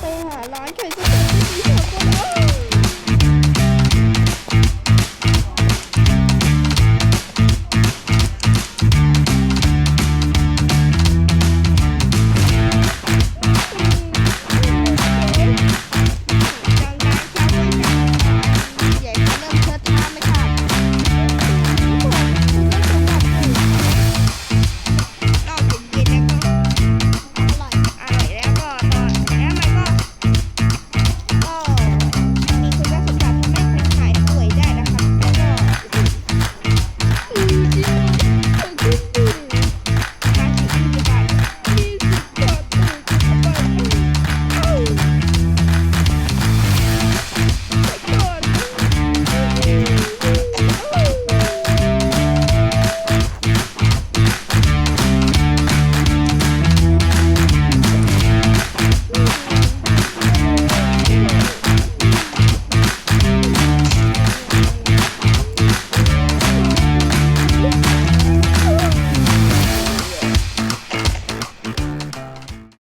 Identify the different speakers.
Speaker 1: ไปหาร้านไข่สเต็กที่ดี